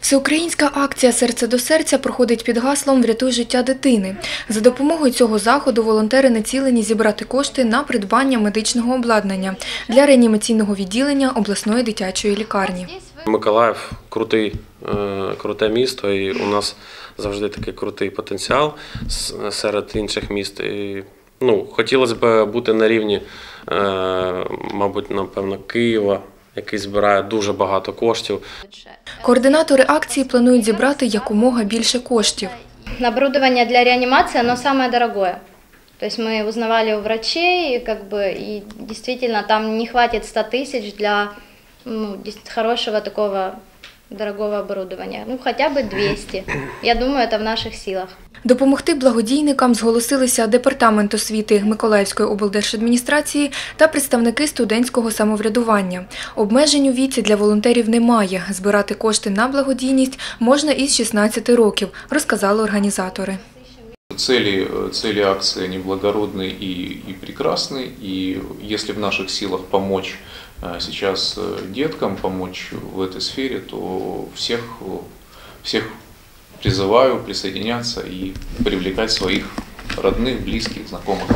Всеукраїнська акція Серце до серця проходить під гаслом Врятуй життя дитини. За допомогою цього заходу волонтери націлені зібрати кошти на придбання медичного обладнання для реанімаційного відділення обласної дитячої лікарні. Миколаїв крутий, е, круте місто, і у нас завжди такий крутий потенціал серед інших міст. І, ну, хотілося б бути на рівні, е, мабуть, напевно, Києва, який збирає дуже багато коштів. Координатори акції планують зібрати якомога більше коштів. Оборудование для реанимации, оно самое дорогое. То есть мы узнавали у врачей, и как бы, и действительно там не хватит 100 тысяч для ну, дес- хорошего такого дорогого оборудования. Ну, хотя бы 200. Я думаю, это в наших силах. Допомогти благодійникам зголосилися Департамент освіти Миколаївської облдержадміністрації та представники студентського самоврядування. Обмежень у віці для волонтерів немає. Збирати кошти на благодійність можна із 16 років, розказали організатори. Цели, э, цели акции, они благородны и, и прекрасны, и если в наших силах помочь э, сейчас э, деткам, помочь в этой сфере, то всех, э, всех призываю присоединяться и привлекать своих родных, близких, знакомых.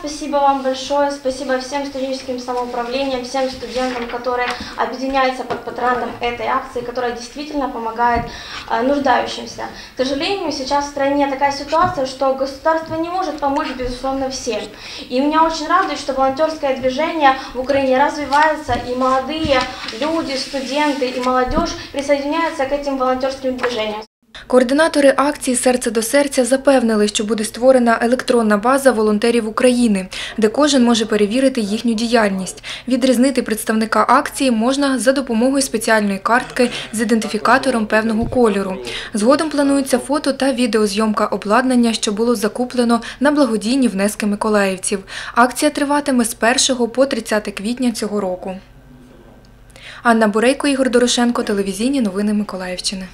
Спасибо вам большое, спасибо всем студенческим самоуправлениям, всем студентам, которые объединяются под патронатом этой акции, которая действительно помогает э, нуждающимся. К сожалению, сейчас в стране такая ситуация, что государство не может помочь, безусловно, всем. И меня очень радует, что волонтерское движение в Украине развивается, и молодые люди, студенты и молодежь присоединяются к этим волонтерским движениям. Координатори акції Серце до серця запевнили, що буде створена електронна база волонтерів України, де кожен може перевірити їхню діяльність. Відрізнити представника акції можна за допомогою спеціальної картки з ідентифікатором певного кольору. Згодом планується фото та відеозйомка обладнання, що було закуплено на благодійні внески миколаївців. Акція триватиме з 1 по 30 квітня цього року. Анна Бурейко, Ігор Дорошенко, телевізійні новини Миколаївщини.